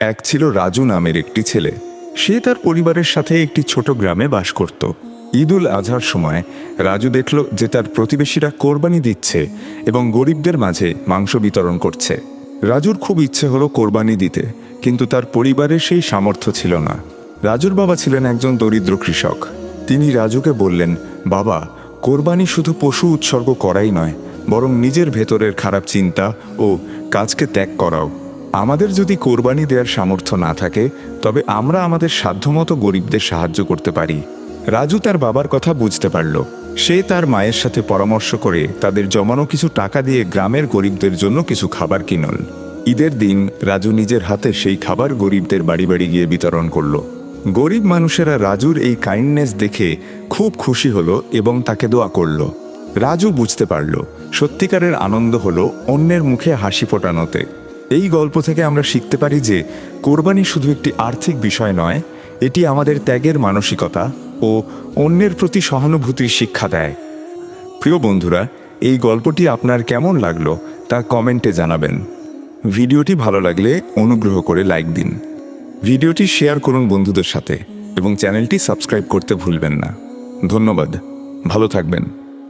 এক ছিল রাজু নামের একটি ছেলে। সে তার পরিবারের সাথে একটি ছোট গ্রামে বাস করত। ঈদুল আজহার সময় রাজু দেখল যে তার প্রতিবেশীরা কোরবানি দিচ্ছে এবং গরিবদের মাঝে মাংস বিতরণ করছে। রাজুর খুব ইচ্ছে হলো কোরবানি দিতে, কিন্তু তার পরিবারের সেই সামর্থ্য ছিল না। রাজুর বাবা ছিলেন একজন দরিদ্র কৃষক। তিনি রাজুকে বললেন, বাবা, কোরবানি শুধু পশু উৎসর্গ করাই নয়, বরং নিজের ভেতরের খারাপ চিন্তা ও কাজকে ত্যাগ করাও। আমাদের যদি কোরবানি দেওয়ার সামর্থ্য না থাকে, তবে আমরা আমাদের সাধ্যমতো গরিবদের সাহায্য করতে পারি। রাজু তার বাবার কথা বুঝতে পারল। সে তার মায়ের সাথে পরামর্শ করে তাদের জমানো কিছু টাকা দিয়ে গ্রামের গরিবদের জন্য কিছু খাবার কিনল। ঈদের দিন রাজু নিজের হাতে সেই খাবার গরিবদের বাড়ি বাড়ি গিয়ে বিতরণ করল। গরিব মানুষেরা রাজুর এই কাইন্ডনেস দেখে খুব খুশি হলো এবং তাকে দোয়া করল। রাজু বুঝতে পারল, সত্যিকারের আনন্দ হলো অন্যের মুখে হাসি ফোটানোতে। এই গল্প থেকে আমরা শিখতে পারি যে কোরবানি শুধু একটি আর্থিক বিষয় নয়, এটি আমাদের ত্যাগের মানসিকতা ও অন্যের প্রতি সহানুভূতির শিক্ষা দেয়। প্রিয় বন্ধুরা, এই গল্পটি আপনার কেমন লাগল তা কমেন্টে জানাবেন। ভিডিওটি ভালো লাগলে অনুগ্রহ করে লাইক দিন। ভিডিওটি শেয়ার করুন বন্ধুদের সাথে এবং চ্যানেলটি সাবস্ক্রাইব করতে ভুলবেন না। ধন্যবাদ। ভালো থাকবেন।